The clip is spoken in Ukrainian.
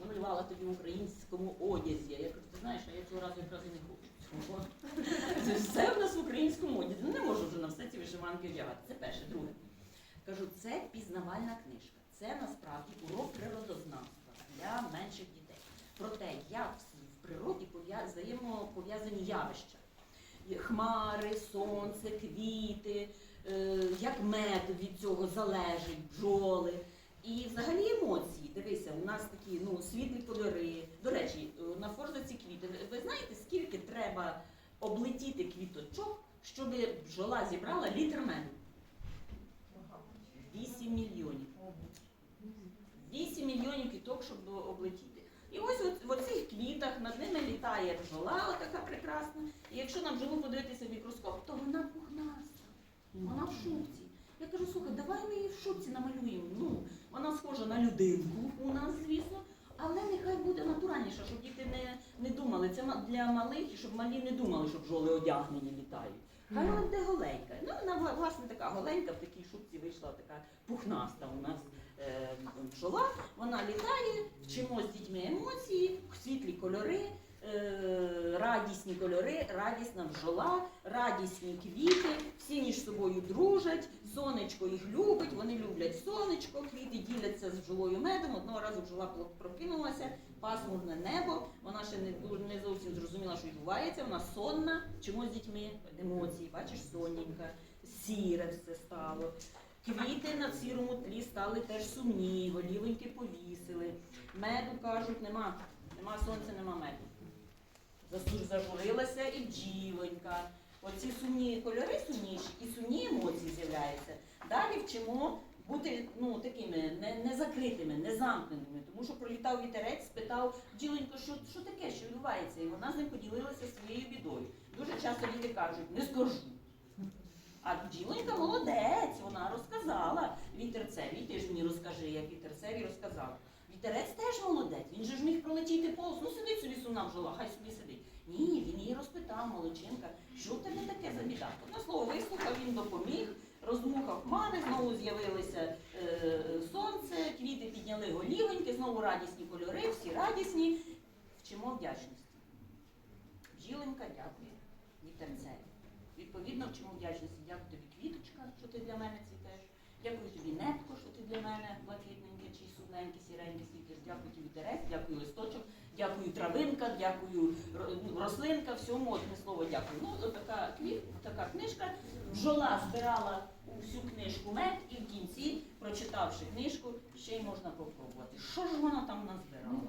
малювала тобі в українському одязі. Я кажу, ти знаєш, а я цього разу якраз і не хочу. Це все в нас в українському одязі. Ну не можу вже на все ці вишиванки вдягати. Це перше. Друге. Кажу, це пізнавальна книжка. Це насправді урок природознавства для менших дітей. Про те, як в природі взаємопов'язані явища. Хмари, сонце, квіти, е, як мед від цього залежить, бджоли. І взагалі емоції. Дивися, у нас такі ну, світлі кольори. До речі, е, на форзаці квіти. Ви- знаєте, скільки треба облетіти квіточок, щоб бджола зібрала літр меду? 8 мільйонів. 8 мільйонів квіток, щоб облетіти. І ось в оцих квітах над ними літає бджола, така прекрасна. І якщо на бджолу подивитися в мікроскоп, то вона пухнаста, вона в шубці. Я кажу, слухай, давай ми її в шубці намалюємо. Ну, вона схожа на людинку у нас, звісно, але нехай буде натуральніша, щоб діти не, не думали. Це для малих, і щоб малі не думали, що бджоли одягнені літають. Хай вона буде голенька. Ну, вона власне така голенька, в такій шубці вийшла така пухнаста у нас е, бджола. Вона літає, вчимо з дітьми емоції, світлі кольори, е, радісні кольори, радісна бджола, радісні квіти, всі між собою дружать, сонечко їх любить, вони люблять сонечко, квіти діляться з бджолою медом. Одного разу бджола прокинулася, пасмурне небо, вона ще не, не зовсім зрозуміла, що відбувається, вона сонна, чому з дітьми емоції, бачиш, сонненька, сіре все стало. Квіти на сірому тлі стали теж сумні, голівоньки повісили. Меду кажуть, нема, нема сонця, нема меду. Зажурилася і бджілонька. Оці сумні кольори сумніші і сумні емоції з'являються. Далі вчимо бути ну, такими не, не закритими, не замкненими. Тому що пролітав вітерець, спитав бджілонько, що, що таке, що відбувається, і вона з ним поділилася своєю бідою. Дуже часто діти кажуть, не скажу. А бджілонька молодець, вона розказала вітерцеві. Ти ж мені розкажи, як вітерцеві розказав. Вітерець теж молодець, він же ж міг пролетіти повз. Ну сидить собі сумна бджола, хай собі сидить. Ні, він її розпитав, молодчинка, що в тебе таке за біда? Одне слово вислухав, він допоміг, роздмухав хмари, знову з'явилося е, сонце, квіти підняли голівоньки, знову радісні кольори, всі радісні. Вчимо вдячності. Бджіленька дякує вітерцеві. Відповідно, вчимо вдячності. Дякую тобі, квіточка, що ти для мене цвітеш. Дякую тобі, нетко, що ти для мене блакитненьке, чи судненьке, сіреньке світиш. Дякую тобі, терець, дякую листочок, дякую травинка, дякую рослинка, всьому одне слово дякую. Ну, така, така книжка. Бджола збирала у всю книжку мед і в кінці, прочитавши книжку, ще й можна попробувати. Що ж вона там назбирала?